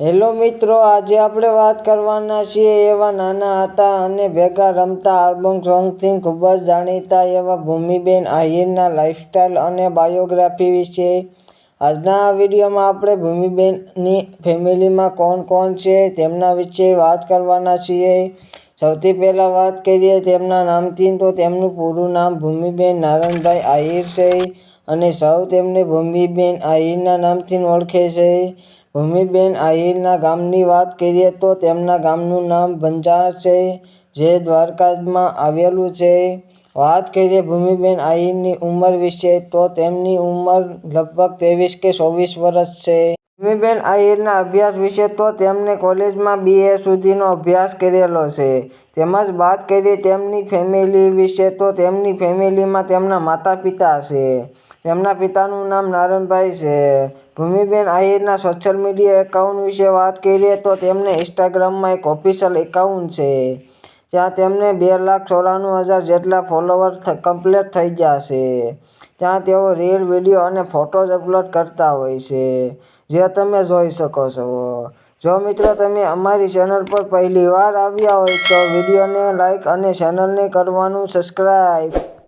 Hello મિત્રો, આજે આપણે વાત કરવાના છીએ એવા નાના હતા અને ભેગા રમતા આલ્બમ સોંગથી ખૂબ જ જાણીતા એવા ભૂમિબેન આહિરના લાઈફસ્ટાઈલ અને બાયોગ્રાફી વિશે. આજના આ વિડીયોમાં આપણે ભૂમિબેનની ફેમિલીમાં કોણ કોણ છે તેમના વિશે વાત કરવાના છીએ. સૌથી પહેલાં વાત કરીએ તેમના નામથી, તો તેમનું પૂરું નામ ભૂમિબેન નારણભાઈ આહિર છે અને સૌ તેમને ભૂમિબેન આહિરના નામથી ઓળખે છે. ભૂમિબેન આહિરના ગામની વાત કરીએ તો તેમના ગામનું નામ બંજાર છે, જે દ્વારકામાં આવેલું છે. વાત કરીએ ભૂમિબેન આહિરની ઉંમર વિશે, તો તેમની ઉંમર લગભગ ત્રેવીસ કે ચોવીસ વર્ષ છે. ભૂમિબેન આહિરના અભ્યાસ વિશે, તો તેમણે કોલેજમાં બીએ સુધીનો અભ્યાસ કરેલો છે. તેમજ વાત કરીએ તેમની ફેમિલી વિશે, તો તેમની ફેમિલીમાં તેમના માતા પિતા છે. તેમના પિતાનું નામ નારણભાઈ છે. ભૂમિબેન આહિરના સોશિયલ મીડિયા એકાઉન્ટ વિશે વાત કરીએ તો તેમને ઇન્સ્ટાગ્રામમાં એક ઓફિશિયલ એકાઉન્ટ છે, જ્યાં તેમને બે લાખ ચોરાણું હજાર જેટલા ફોલોવર કમ્પ્લીટ થઈ ગયા છે. ત્યાં તેઓ રીલ વીડિયો અને ફોટોઝ અપલોડ કરતા હોય છે, જે તમે જોઈ શકો છો. જો મિત્રો તમે અમારી ચેનલ પર પહેલી વાર આવ્યા હોય તો વિડીયોને લાઈક અને ચેનલને કરવાનું સબસ્ક્રાઈબ